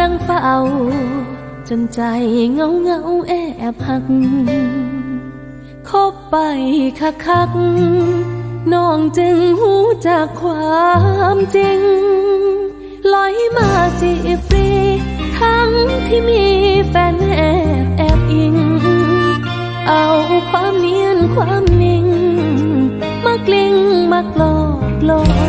นั่งเป่าจนใจเงาเงาแอบหักคบไปคักคักน้องจึงหูจากความจริงลอยมาสิฟรี ทั้งที่มีแฟนแอบแอบอิง เอาความเนียนความนิ่ง มากลิ้งมากลอกหลอก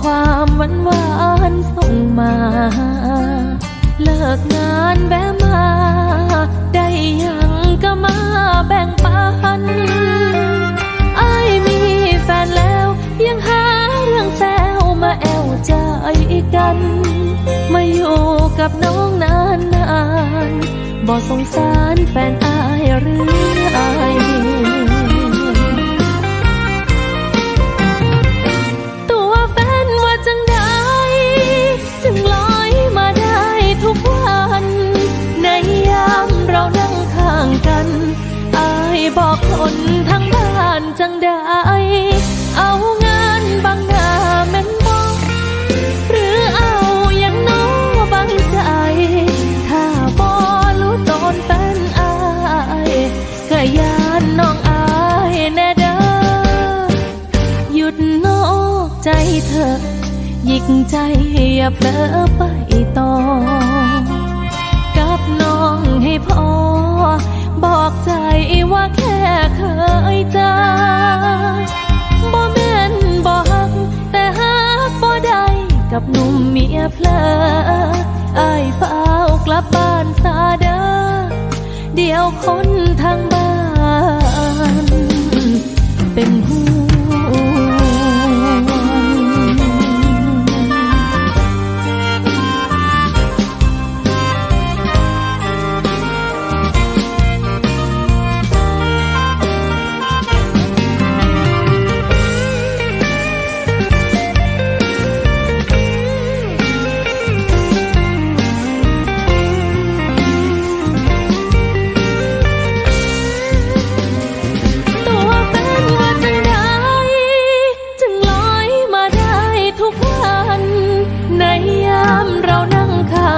ความหวานหวานส่งมา เลิกงานแวะมา ได้ยังก็มาแบ่งปันไอ้มีแฟนแล้ว ยังหาเรื่องแซวมาแอวใจกัน มาอยู่กับน้องนานนานๆบ่สงสารแฟน อายบอกคนทั้งบ้านจังใดเอางานบางหน้าแม่นบอกหรือเอาอย่างน้อบังใจ ถ้าบอรู้ตนเป็นอายก็ยานน้องอายแน่เด้อหยุดนอกใจเธอหยิกใจอย่าเผลอไปต่อกับน้องให้พอ บอกใจว่าแค่เคยเจอบ่แม่นบ่ฮัก แต่ฮักบ่ได้กับหนุ่มเมียเพลออายเฝ้ากลับบ้านซาเด้อเดี๋ยวคนทางบ้านเป็น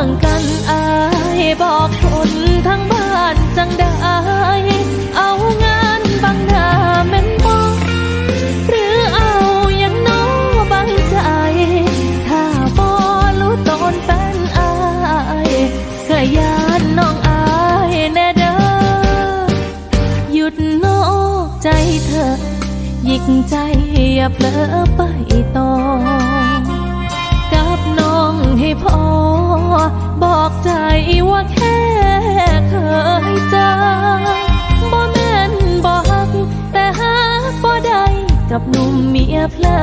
างกันอายบอกคนทั้งบ้านจังได้เอางานบางหน้าแม่นบอกหรือเอาอย่างน้อบังใจ ถ้าบอรู้ตนเป็นอายก็ยานน้องอายแน่เด้อหยุดนอกใจเธอหยิกใจอย่าเผลอไปต่อกับน้องให้พอ กับหนุ่มเมียเพลอ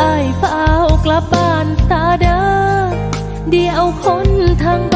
อายเฝ้ากลับบ้านตาเดาเดียวคนทั้ง